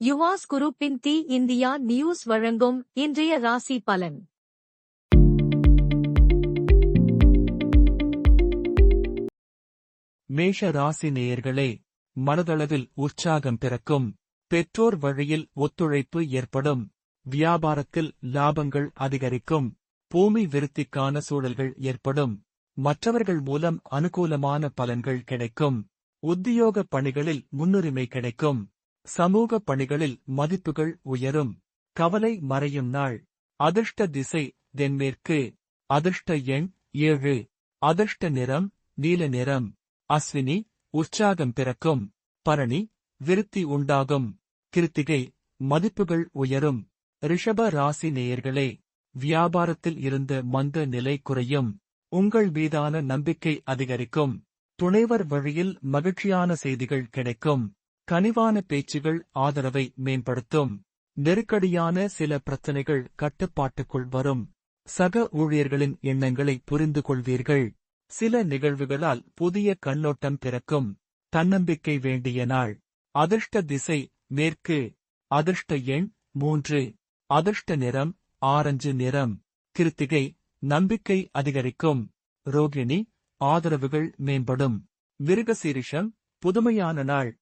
யுவாஸ் குரூப்பின் தி India news வழங்கும் இன்றைய ராசி பலன். மேஷ ராசி நேயர்களே மனதளவில் உற்சாகம் பிறக்கும் பெற்றோர் வழியில் ஒத்துழைப்பு ஏற்படும் வியாபாரத்தில் லாபங்கள் அதிகரிக்கும் பூமி விருத்திக்கான சூழல்கள் ஏற்படும் மற்றவர்கள் மூலம் அனுகூலமான பலன்கள் கிடைக்கும் உத்தியோக பணிகளில் முன்னுரிமை கிடைக்கும் சமூக பணிகளில் மதிப்புகள் உயரும். கவலை மறையும் நாள். அதிர்ஷ்ட திசை தென்மேற்கு. அதிர்ஷ்ட எண் ஏழு. அதிர்ஷ்ட நிறம் நீல நிறம். அஸ்வினி உற்சாகம் பிறக்கும். பரணி விருத்தி உண்டாகும். கிருத்திகை மதிப்புகள் உயரும். ரிஷப ராசி நேயர்களே வியாபாரத்தில் இருந்த மந்த நிலை குறையும். உங்கள் மீதான நம்பிக்கை அதிகரிக்கும். துணைவர் வழியில் மகிழ்ச்சியான செய்திகள் கிடைக்கும். கனிவான பேச்சுகள் ஆதரவை மேம்படுத்தும். நெருக்கடியான சில பிரச்சனைகள் கட்டுப்பாட்டுக்குள் வரும். சக ஊழியர்களின் எண்ணங்களை புரிந்து கொள்வீர்கள். சில நிகழ்வுகளால் புதிய கண்ணோட்டம் பிறக்கும். தன்னம்பிக்கை வேண்டிய நாள். அதிர்ஷ்ட திசை மேற்கு. அதிர்ஷ்ட எண் மூன்று. அதிர்ஷ்ட நிறம் ஆரஞ்சு நிறம். கிருத்திகை நம்பிக்கை அதிகரிக்கும். ரோகிணி ஆதரவுகள் மேம்படும். மிருகசீரிஷம் புதுமையான நாள்.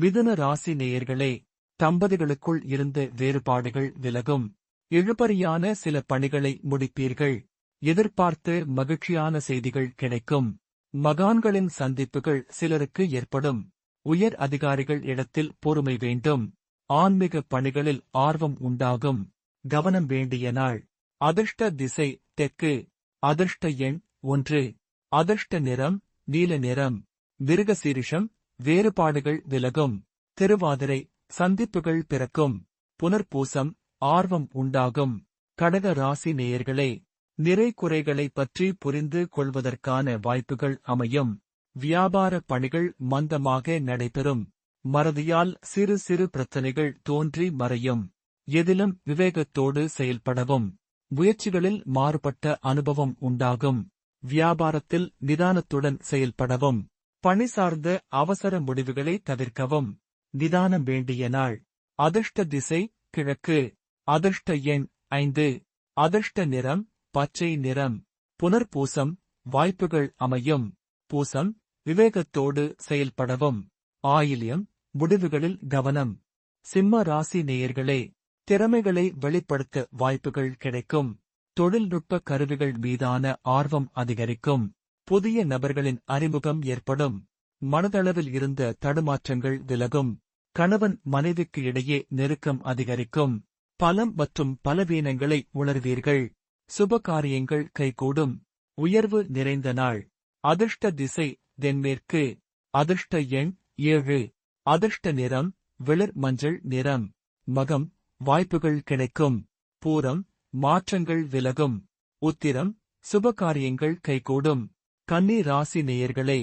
மிதுன ராசி நேயர்களே தம்பதிகளுக்குள் இருந்து வேறுபாடுகள் விலகும். இழுபறியான சில பணிகளை முடிப்பீர்கள். எதிர்பார்த்து மகிழ்ச்சியான செய்திகள் கிடைக்கும். மகான்களின் சந்திப்புகள் சிலருக்கு ஏற்படும். உயர் அதிகாரிகள் இடத்தில் பொறுமை வேண்டும். ஆன்மீக பணிகளில் ஆர்வம் உண்டாகும். கவனம் வேண்டிய நாள். அதிர்ஷ்ட திசை தெற்கு. அதிர்ஷ்ட எண் ஒன்று. அதிர்ஷ்ட நிறம் நீல நிறம். மிருகசீரிஷம் வேறுபாடுகள் விலகும். திருவாதிரை சந்திப்புகள் பிறக்கும். புனர்பூசம் ஆர்வம் உண்டாகும். கடக ராசி நேயர்களே நிறை குறைகளை பற்றி புரிந்து கொள்வதற்கான வாய்ப்புகள் அமையும். வியாபார பணிகள் மந்தமாக நடைபெறும். மறதியால் சிறு சிறு பிரச்சனைகள் தோன்றி மறையும். எதிலும் விவேகத்தோடு செயல்படவும். முயற்சிகளில் மாறுபட்ட அனுபவம் உண்டாகும். வியாபாரத்தில் நிதானத்துடன் செயல்படவும். பணி சார்ந்த அவசர முடிவுகளை தவிர்க்கவும். நிதானம் வேண்டிய நாள். அதிர்ஷ்ட திசை கிழக்கு. அதிர்ஷ்ட எண் ஐந்து. அதிர்ஷ்ட நிறம் பச்சை நிறம். புனர்பூசம் வாய்ப்புகள் அமையும். பூசம் விவேகத்தோடு செயல்படவும். ஆயில்யம் முடிவுகளில் கவனம். சிம்ம ராசி நேயர்களே திறமைகளை வெளிப்படுத்த வாய்ப்புகள் கிடைக்கும். தொழில்நுட்ப கருவிகள் மீதான ஆர்வம் அதிகரிக்கும். புதிய நபர்களின் அறிமுகம் ஏற்படும். மனதளவில் இருந்த தடுமாற்றங்கள் விலகும். கணவன் மனைவிக்கு இடையே நெருக்கம் அதிகரிக்கும். பலம் மற்றும் பலவீனங்களை உணர்வீர்கள். சுப காரியங்கள் கைகூடும். உயர்வு நிறைந்த நாள். அதிர்ஷ்ட திசை தென்மேற்கு. அதிர்ஷ்ட எண் ஏழு. அதிர்ஷ்ட நிறம் வெளிர் மஞ்சள் நிறம். மகம் வாய்ப்புகள் கிடைக்கும். பூரம் மாற்றங்கள் விலகும். உத்திரம் சுப காரியங்கள் கைகூடும். கன்னி ராசி நேயர்களே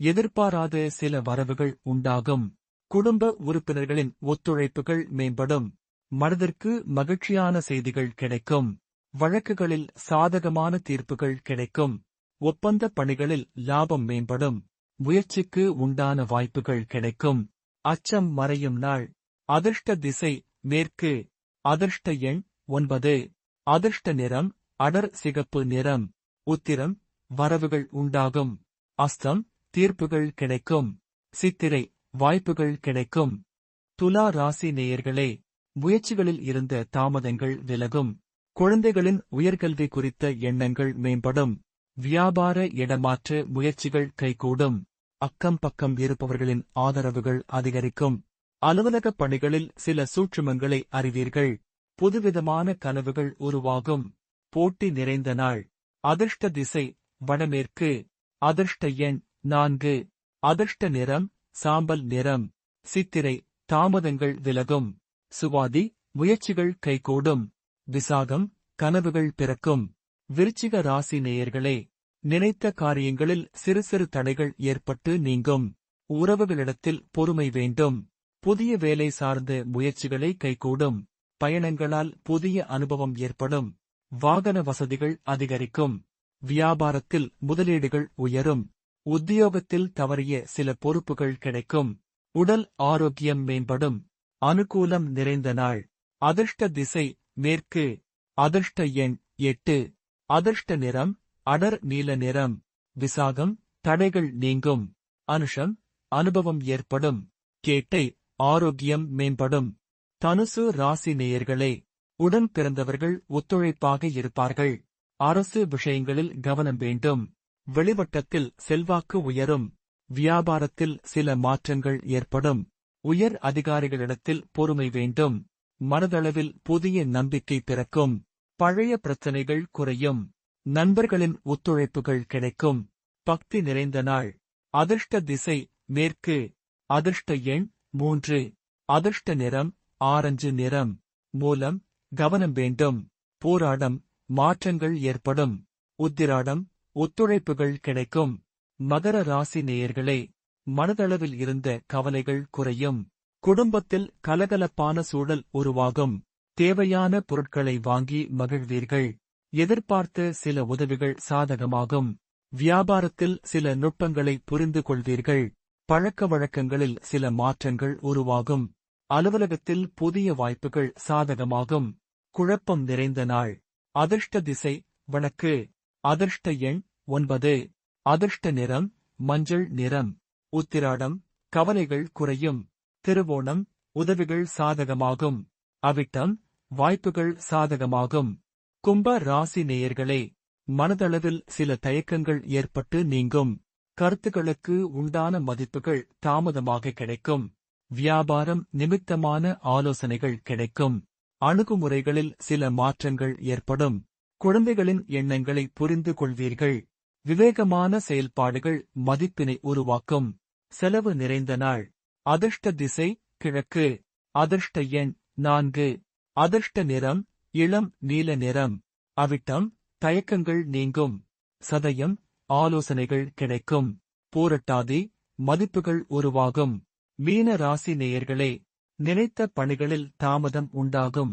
எதிர்பாராத சில வரவுகள் உண்டாகும். குடும்ப உறுப்பினர்களின் ஒத்துழைப்புகள் மேம்படும். மனதிற்கு மகிழ்ச்சியான செய்திகள் கிடைக்கும். வழக்குகளில் சாதகமான தீர்ப்புகள் கிடைக்கும். ஒப்பந்த பணிகளில் லாபம் மேம்படும். முயற்சிக்கு உண்டான வாய்ப்புகள் கிடைக்கும். அச்சம் மறையும் நாள். அதிர்ஷ்ட திசை மேற்கு. அதிர்ஷ்ட எண் ஒன்பது. அதிர்ஷ்ட நிறம் அடர் சிகப்பு நிறம். உத்திரம் வரவுகள் உண்டாகும். அஸ்தம் தீர்ப்புகள் கிடைக்கும். சித்திரை வாய்ப்புகள் கிடைக்கும். துலா ராசி நேயர்களே முயற்சிகளில் இருந்த தாமதங்கள் விலகும். குழந்தைகளின் உயர்கல்வி குறித்த எண்ணங்கள் மேம்படும். வியாபார இடமாற்ற முயற்சிகள் கைகூடும். அக்கம் பக்கம் இருப்பவர்களின் ஆதரவுகள் அதிகரிக்கும். அலுவலக பணிகளில் சில சூட்சுமங்களை அறிவீர்கள். புதுவிதமான கனவுகள் உருவாகும். போட்டி நிறைந்த நாள். அதிர்ஷ்ட திசை வடமேற்கு அதிர்ஷ்ட எண் நான்கு அதிர்ஷ்ட நிறம் சாம்பல் நிறம் சித்திரை தாமதங்கள் விலகும் சுவாதி முயற்சிகள் கைகூடும் விசாகம் கனவுகள் பிறக்கும் விருச்சிக ராசி நேயர்களே நினைத்த காரியங்களில் சிறு சிறு தடைகள் ஏற்பட்டு நீங்கும் உறவுகளிடத்தில் பொறுமை வேண்டும் புதிய வேலை சார்ந்த முயற்சிகளை கைகூடும் பயணங்களால் புதிய அனுபவம் ஏற்படும் வாகன வசதிகள் அதிகரிக்கும் வியாபாரத்தில் முதலீடுகள் உயரும். உத்தியோகத்தில் தவறிய சில பொறுப்புகள் கிடைக்கும். உடல் ஆரோக்கியம் மேம்படும். அனுகூலம் நிறைந்த நாள். அதிர்ஷ்ட திசை மேற்கு. அதிர்ஷ்ட எண் எட்டு. அதிர்ஷ்ட நிறம் அடர் நீல நிறம். விசாகம் தடைகள் நீங்கும். அனுஷம் அனுபவம் ஏற்படும். கேட்டை ஆரோக்கியம் மேம்படும். தனுசு ராசி நேயர்களே உடன் பிறந்தவர்கள் ஒத்துழைப்பாக இருப்பார்கள். அரசு விஷயங்களில் கவனம் வேண்டும். வெளிவட்டத்தில் செல்வாக்கு உயரும். வியாபாரத்தில் சில மாற்றங்கள் ஏற்படும். உயர் அதிகாரிகளிடத்தில் பொறுமை வேண்டும். மனதளவில் புதிய நம்பிக்கை பிறக்கும். பழைய பிரச்சனைகள் குறையும். நண்பர்களின் ஒத்துழைப்புகள் கிடைக்கும். பக்தி நிறைந்த நாள். அதிர்ஷ்ட திசை மேற்கு. அதிர்ஷ்ட எண் மூன்று. அதிர்ஷ்ட நிறம் ஆரஞ்சு நிறம். மூலம் கவனம் வேண்டும். போராடம் மாற்றங்கள் ஏற்படும். உத்திராடம் ஒத்துழைப்புகள் கிடைக்கும். மகர ராசி நேயர்களே மனதளவில் இருந்த கவலைகள் குறையும். குடும்பத்தில் கலகலப்பான சூழல் உருவாகும். தேவையான பொருட்களை வாங்கி மகிழ்வீர்கள். எதிர்பார்த்த சில உதவிகள் சாதகமாகும். வியாபாரத்தில் சில நுட்பங்களை புரிந்து கொள்வீர்கள். பழக்க வழக்கங்களில் சில மாற்றங்கள் உருவாகும். அலுவலகத்தில் புதிய வாய்ப்புகள் சாதகமாகும். குழப்பம் நிறைந்த நாள். அதிர்ஷ்ட திசை வடக்கு அதிர்ஷ்ட எண் ஒன்பது. அதிர்ஷ்ட நிறம் மஞ்சள் நிறம். உத்திராடம் கவலைகள் குறையும். திருவோணம் உதவிகள் சாதகமாகும். அவிட்டம் வாய்ப்புகள் சாதகமாகும். கும்ப ராசி நேயர்களே மனதளவில் சில தயக்கங்கள் ஏற்பட்டு நீங்கும். கருத்துக்களுக்கு உண்டான மதிப்புகள் தாமதமாக கிடைக்கும். வியாபாரம் நிமித்தமான ஆலோசனைகள் கிடைக்கும். அணுகுமுறைகளில் சில மாற்றங்கள் ஏற்படும். குழந்தைகளின் எண்ணங்களை புரிந்து கொள்வீர்கள். விவேகமான செயல்பாடுகள் மதிப்பினை உருவாக்கும். செலவு நிறைந்த நாள். அதிர்ஷ்ட திசை கிழக்கு. அதிர்ஷ்ட எண் நான்கு. அதிர்ஷ்ட நிறம் இளம் நீல நிறம். அவிட்டம் தயக்கங்கள் நீங்கும். சதயம் ஆலோசனைகள் கிடைக்கும். பூரட்டாதி மதிப்புகள் உருவாகும். மீன ராசி நேயர்களே நினைத்த பணிகளில் தாமதம் உண்டாகும்.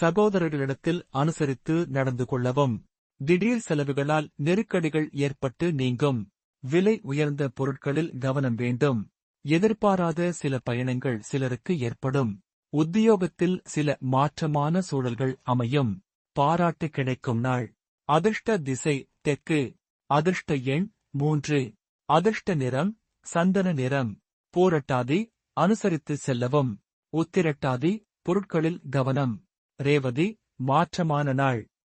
சகோதரர்களிடத்தில் அனுசரித்து நடந்து கொள்ளவும். திடீர் செலவுகளால் நெருக்கடிகள் ஏற்பட்டு நீங்கும். விலை உயர்ந்த பொருட்களில் கவனம் வேண்டும். எதிர்பாராத சில பயணங்கள் சிலருக்கு ஏற்படும். உத்தியோகத்தில் சில மாற்றமான சூழல்கள் அமையும். பாராட்டு கிடைக்கும் நாள். அதிர்ஷ்ட திசை தெற்கு. அதிர்ஷ்ட எண் மூன்று. அதிர்ஷ்ட நிறம் சந்தன நிறம். போரட்டாதி அனுசரித்து செல்லவும். உத்திரட்டாதி பொருட்களில் கவனம். ரேவதி மாற்றமான நாள்.